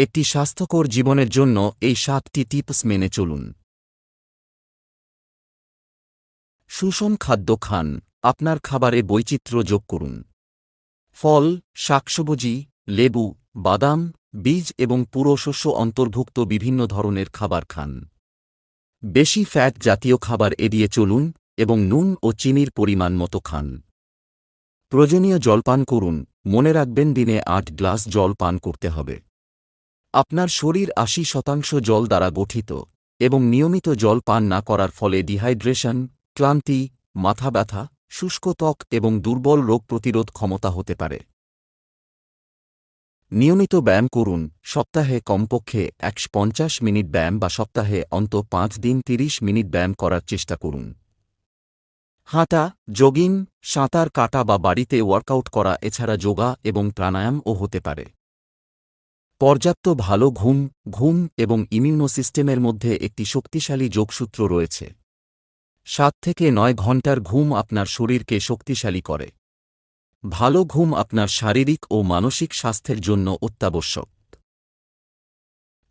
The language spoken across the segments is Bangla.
একটি স্বাস্থ্যকর জীবনের জন্য এই সাতটি টিপস মেনে চলুন। সুষম খাদ্য খান, আপনার খাবারে বৈচিত্র্য যোগ করুন। ফল, শাকসবজি, লেবু, বাদাম, বীজ এবং পুরো শস্য অন্তর্ভুক্ত বিভিন্ন ধরনের খাবার খান। বেশি ফ্যাট জাতীয় খাবার এড়িয়ে চলুন এবং নুন ও চিনির পরিমাণ মতো খান। প্রয়োজনীয় জলপান করুন, মনে রাখবেন দিনে আট গ্লাস জল পান করতে হবে। আপনার শরীর আশি শতাংশ জল দ্বারা গঠিত এবং নিয়মিত জল পান না করার ফলে ডিহাইড্রেশন, ক্লান্তি, মাথা ব্যথা, শুষ্ক ত্বক এবং দুর্বল রোগ প্রতিরোধ ক্ষমতা হতে পারে। নিয়মিত ব্যায়াম করুন, সপ্তাহে কমপক্ষে একশো পঞ্চাশ মিনিট ব্যায়াম বা সপ্তাহে অন্ত পাঁচ দিন তিরিশ মিনিট ব্যায়াম করার চেষ্টা করুন। হাঁটা, জগিং, সাঁতার কাটা বা বাড়িতে ওয়ার্কআউট করা এছাড়া যোগা এবং প্রাণায়ামও হতে পারে। পর্যাপ্ত ভালো ঘুম ঘুম এবং ইমিউনো সিস্টেমের মধ্যে একটি শক্তিশালী যোগসূত্র রয়েছে। সাত থেকে নয় ঘণ্টার ঘুম আপনার শরীরকে শক্তিশালী করে। ভালো ঘুম আপনার শারীরিক ও মানসিক স্বাস্থ্যের জন্য অত্যাবশ্যক।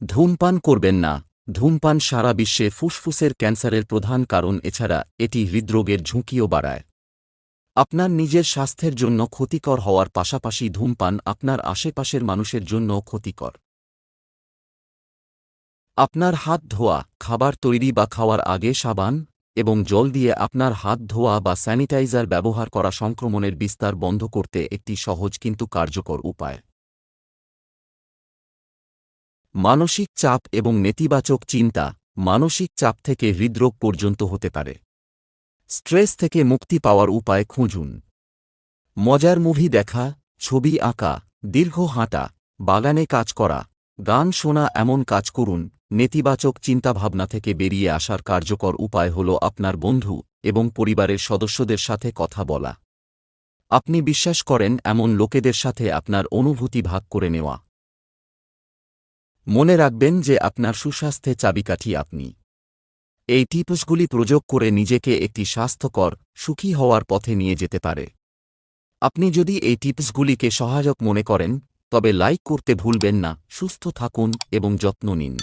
ধূমপান করবেন না। ধূমপান সারা বিশ্বে ফুসফুসের ক্যান্সারের প্রধান কারণ, এছাড়া এটি হৃদরোগের ঝুঁকিও বাড়ায়। আপনার নিজের স্বাস্থ্যের জন্য ক্ষতিকর হওয়ার পাশাপাশি ধূমপান আপনার আশেপাশের মানুষের জন্য ক্ষতিকর। আপনার হাত ধোয়া, খাবার তৈরি বা খাওয়ার আগে সাবান এবং জল দিয়ে আপনার হাত ধোয়া বা স্যানিটাইজার ব্যবহার করা সংক্রমণের বিস্তার বন্ধ করতে একটি সহজ কিন্তু কার্যকর উপায়। মানসিক চাপ এবং নেতিবাচক চিন্তা মানসিক চাপ থেকে হৃদরোগ পর্যন্ত হতে পারে। স্ট্রেস থেকে মুক্তি পাওয়ার উপায় খুঁজুন। মজার মুভি দেখা, ছবি আঁকা, দীর্ঘ হাঁটা, বাগানে কাজ করা, গান শোনা এমন কাজ করুন, নেতিবাচক চিন্তাভাবনা থেকে বেরিয়ে আসার কার্যকর উপায় হল আপনার বন্ধু এবং পরিবারের সদস্যদের সাথে কথা বলা। আপনি বিশ্বাস করেন এমন লোকেদের সাথে আপনার অনুভূতি ভাগ করে নেওয়া। মনে রাখবেন যে আপনার সুস্বাস্থ্যে চাবিকাঠি আপনি। এই টিপসগুলি প্রয়োগ করে নিজেকে একটি স্বাস্থ্যকর, সুখী হওয়ার পথে নিয়ে যেতে পারে। আপনি যদি এই টিপসগুলিকে সহায়ক মনে করেন, তবে লাইক করতে ভুলবেন না, সুস্থ থাকুন এবং যত্ন নিন।